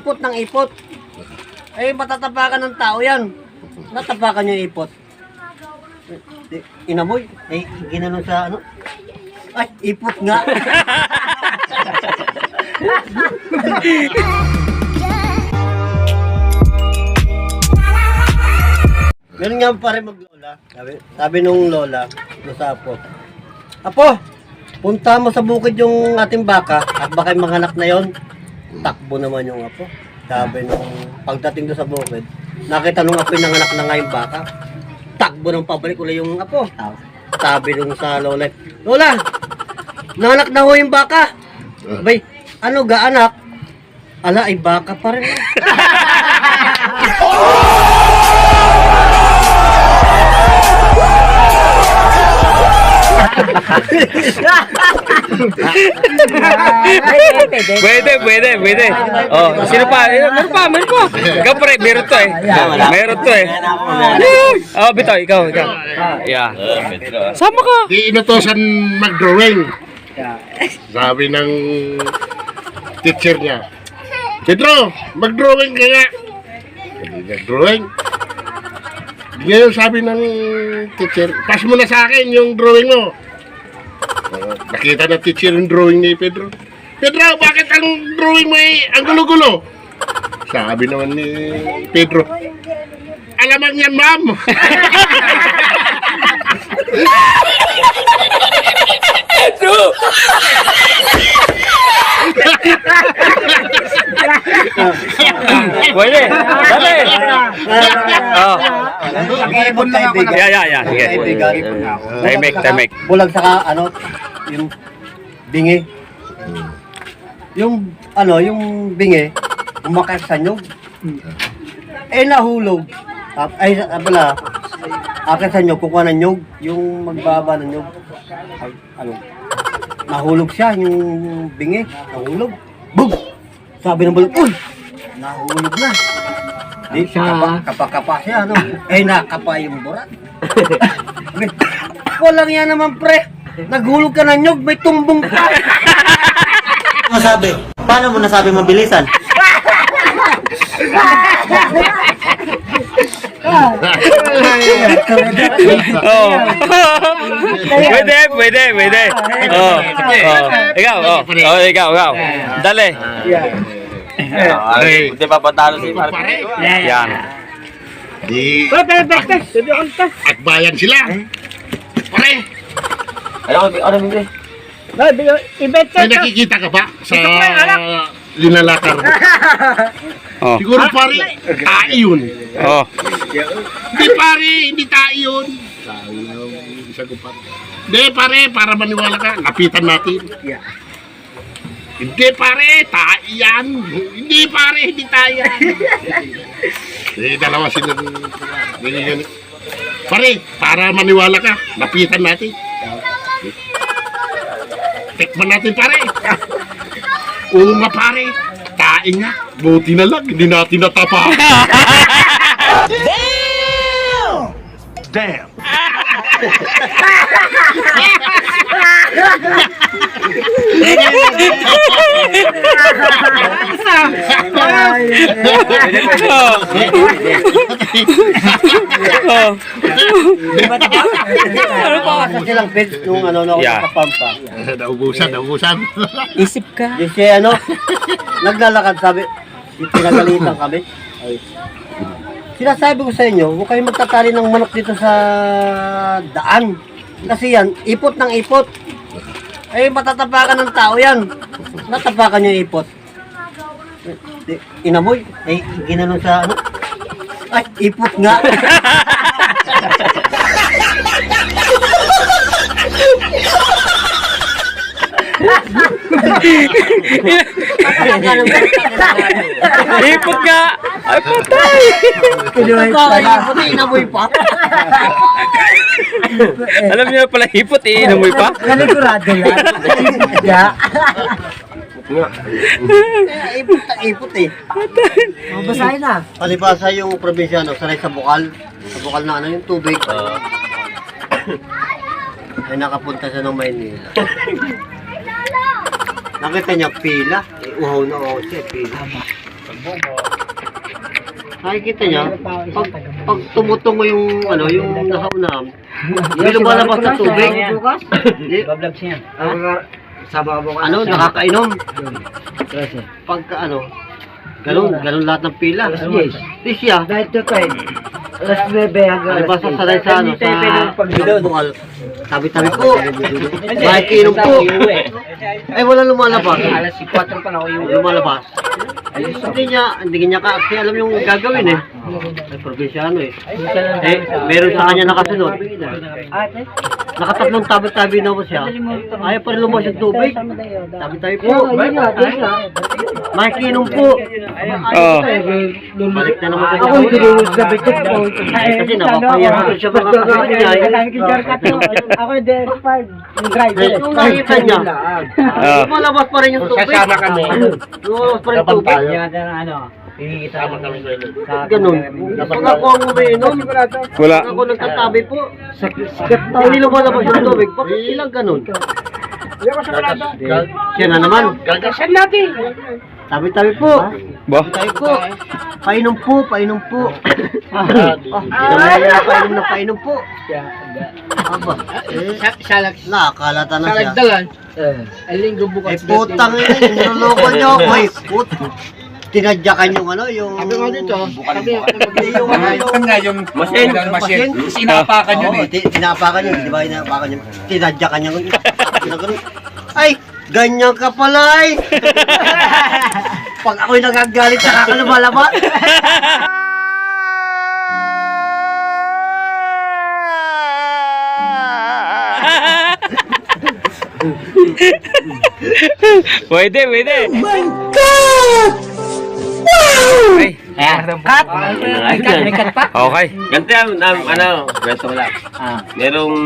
Ipot ng ipot. Eh, matatapakan ng tao yan. Natapakan yung ipot. Eh, Inamoy. Eh, ginanon sa ano. Ay, ipot nga. Meron nga pa rin maglola. Sabi, sabi nung lola, doon sa apo. Apo, punta mo sa bukid yung ating baka at baka yung mga anak na yon. Takbo naman yung apo. Sabi nung pagdating doon sa bukid, nakita nung apo yung nanganak na nga yung baka. Takbo ng pabalik ulit yung apo. Sabi nung sa lola, Lola, nanganak na ho yung baka. Bay, ano ga anak? Ala, ay baka pa rin. Pwede, pwede, pwede. Oh, sino pa? Eh, Meron pa, meron pa. Ikaw pre, meron to eh. Meron to eh. Oh, bitaw, ikaw, ikaw. Yeah. Sama ka. Di inutosan mag-drawing. Sabi ng teacher niya, Pedro, mag-drawing ka nga. Hindi nag-drawing. Ngayon sabi ng teacher, pass mo na sa akin yung drawing mo. Nakita ng teacher yung drawing ni Pedro. Pedro, bakit ang drawing mo eh, ang gulo-gulo? Sabi naman ni Pedro, alamang yan, ma'am. Pwede. Dali. Oh. Nag-iipon lang ako. Yeah, yeah, yeah. Sige. Timik, timik. Bulag saka ano, yung bingi. Yung ano, yung bingi, umakas sa nyog. Eh nahulog. Tap- Ay, ah, pala, akin sa nyog, kukuha ng nyog, yung magbaba ng nyog. Ay, ano, nahulog siya, yung bingi, nahulog. Bug! Sabi ng bulag, uy! Nahulog na. Di, kapa, kapa-kapa siya, ano? Eh, nakapa yung burat. Walang yan naman, pre. Naghulog ka ng nyog, may tumbong ka. Masabi? Paano mo nasabi mabilisan? Oh. Pwede, pwede, pwede. Oh. Oh. Ikaw, oh. Oh, ikaw, ikaw. Dali. Ay, Hindi pa patalo si pare, Yan. di at bayan sila. Pare, Ano, ano, ano, may nakikita ka ba sa linalakar mo? Oh. Siguro pare, tae yun. Oh. Hindi pare, hindi tae yun. Isa ko pare. Hindi pare, para maniwala ka, lapitan natin. Hindi pare, tae yan. Hindi pare, hindi tae yan. Eh, dalawa sila. Pare, para maniwala ka, lapitan natin. Tikman natin pare. Oo nga pare, tae nga. Buti na lang, hindi natin natapa. Oh. Ano pa? Sa silang page nung ano, na Yeah. kapampa. naubusan, naubusan. Isip ka. Yung si ano, naglalakad sabi, pinagalitan kami. Ay. Sinasabi ko sa inyo, huwag kayong magtatali ng manok dito sa daan. Kasi yan, ipot ng ipot. Eh, matatapakan ng tao yan. Natapakan yung ipot. Eh, Inamoy. Eh, ginanon sa ano. Ay, ipot nga. Ipot nga. Ay, patay. Ipot, inamoy pa. Alam niyo pala, ipot eh. Inamoy pa. Ganigurado yan. Ya. Eh, ipot na ipot eh. Mabasahin na. Palibasa yung probinsya, no, sanay sa bukal. Sa bukal na ano yung tubig. Ay nakapunta siya ng Maynila. Nakita niya pila. Eh, uhaw na uhaw siya, pila. Nakikita niya, pag, pag tumutungo yung, ano, yung nasa unam, hindi lumalabas ng tubig. Hindi. Ano, nakakainom. Pagka ano, ganun, ganun lahat ng pila. Yes. Di siya, Dahil tayo. Alas 9 hanggang ano alas sa sanay sa ano, sa bukal. Tabi-tabi po. Makikinom po. Ay, wala lumalabas. Alas 4 pa na ako yung Lumalabas. Hindi niya, hindi niya ka, kasi alam yung gagawin eh. Ay, probinsyano eh. Eh, meron sa kanya nakasunod. ate. Nakatatlong tabi-tabi na po siya. Ayaw pa rin lumabas yung tubig. Tabi-tabi po. Makikinom po. Oh. Balik na naman Ako yung tinulog sa bitik ko. Kasi napapayak ko siya mga kasama niya. Ako yung expired. Yung driver. Yung nakita niya, Oh. lumalabas pa rin yung tubig. Sasama kami. Lumalabas pa rin yung tubig. Tayo. Yan na ano. Hihingita Sama kami sa ilog. Ganun. Pag ako ang umiinom, Wala. pag ako nagtatabi po, hindi lumalabas yung tubig. Bakit silang ganun? Siya na naman. Gagasan natin. Tabi-tabi po. Ba? Tabi po. Painom po, painom po. Ah, na painom na painom po. Aba, eh, nakakalata na siya. Alinggo Eh, putang ina, niloloko niyo ako. Eh, put. Tinadyakan yung ano, yung... Sabi nga dito. Sabi yung ano, yung... yung Machine. Machine. Sinapakan yun eh. ti- Tinapakan yun, di ba? Tinapakan yun. Tinadyakan yun. Ay, ganyan ka pala ay. Pag ako'y nagagalit, saka ka lumalabas. Pwede, pwede. Oh my God! Wow! Ay, Cut! May cut pa? okay. Ganito yan, um, ano, kwento ko lang. Ah. Merong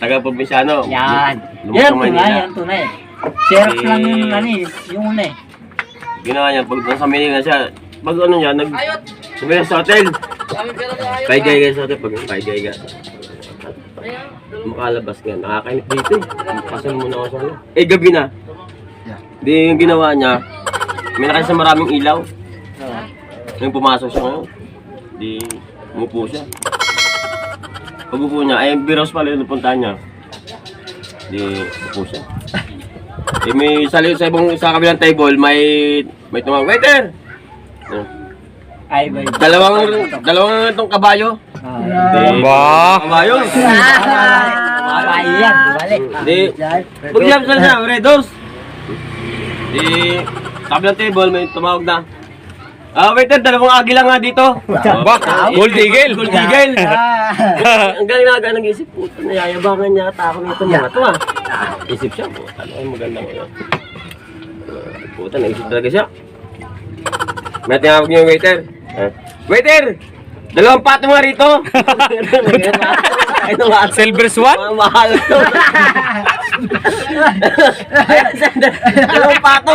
taga-probinsyano. Yan. Yan, tunay. Yan, tunay. Xerox lang yung ano eh. Yung una eh. Ginawa niya, pag nasa Manila siya, pag ano niya, nag... Sabi sa hotel. Paigay ka sa hotel, pag paigay ka. Makalabas ka, nakakainit dito eh. Pasal muna ako sa ano. Eh, gabi na. Di yung ginawa niya, may nakasa maraming ilaw. Nung pumasok siya ngayon, di umupo siya. Pag upo niya, ay biros pala yung napuntahan niya. Di upo siya. Eh may sa, sa ibang sa kabilang table, may may tumawag, waiter! Ay, ba? dalawang dalawang itong kabayo. Ba? kabayo. Ay, yan. Balik. Di, pag siyam sa siya, Red Horse. Di, kabilang table, may tumawag na. Ah, waiter, dalawang agila nga dito. Ba? Gold Eagle? Gold Eagle. Ang galing na nag-isip, puto, nayayabangan niya ata ako nito mga to ah. Isip siya, puta, ano ang maganda mo yun. Puta, naisip talaga siya. May tinawag niyo yung waiter. Eh, Waiter! Dalawang pato nga rito! Ay, naman. Silver Swan? Mahal to. Dalawang pato!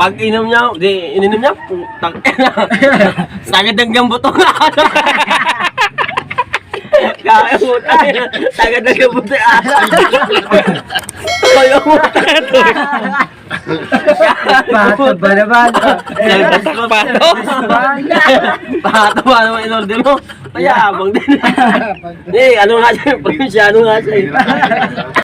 Pag inom niya, di, ininom niya, putang ina. Sagad ang gambuto nga. Kaya puta, sagad ang gambuto. Kaya puta. Pato ba naman? Pato? Pato ba naman in-order mo? Mayabang din. Eh, ano nga siya, probinsyano nga siya. eh.